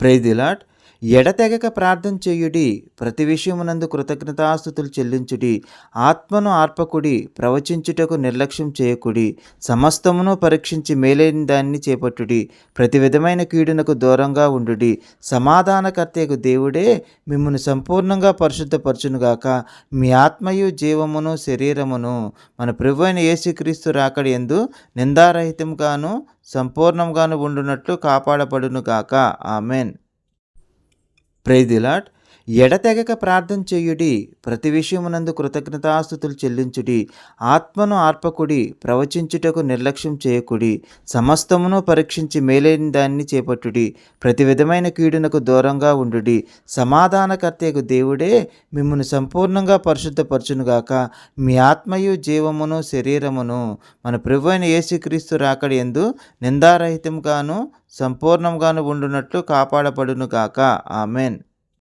ప్రైదిలాట్ ఎడతెగక ప్రార్థన చేయుడి ప్రతి విషయమునందు కృతజ్ఞతాస్థుతులు చెల్లించుడి ఆత్మను ఆర్పకుడి ప్రవచించుటకు నిర్లక్ష్యం చేయకుడి సమస్తమును పరీక్షించి మేలైన దాన్ని చేపట్టుడి ప్రతి విధమైన కీడునకు దూరంగా ఉండుడి సమాధానకర్తయకు దేవుడే మిమ్మల్ని సంపూర్ణంగా పరిశుద్ధపరచునుగాక మీ ఆత్మయు జీవమును శరీరమును మన ప్రభు అయిన యేసుక్రీస్తు రాకడి ఎందు నిందారహితంగాను సంపూర్ణంగాను ఉండునట్లు కాపాడబడునుగాక. ఆమెన్. Praise the Lord. ఎడతెగక ప్రార్థన చేయుడి ప్రతి విషయమునందు కృతజ్ఞతాస్థుతులు చెల్లించుడి ఆత్మను ఆర్పకుడి ప్రవచించుటకు నిర్లక్ష్యం చేయకుడి సమస్తమును పరీక్షించి మేలైన దాన్ని చేపట్టుడి ప్రతి విధమైన కీడునకు దూరంగా ఉండుడి. సమాధానకర్తయకు దేవుడే మిమ్మల్ని సంపూర్ణంగా పరిశుద్ధపరచునుగాక మీ ఆత్మయు జీవమును శరీరమును మన ప్రభు అయిన యేసుక్రీస్తు రాకడి ఎందు నిందారహితంగాను సంపూర్ణంగాను ఉండునట్లు కాపాడబడునుగాక. ఆమెన్.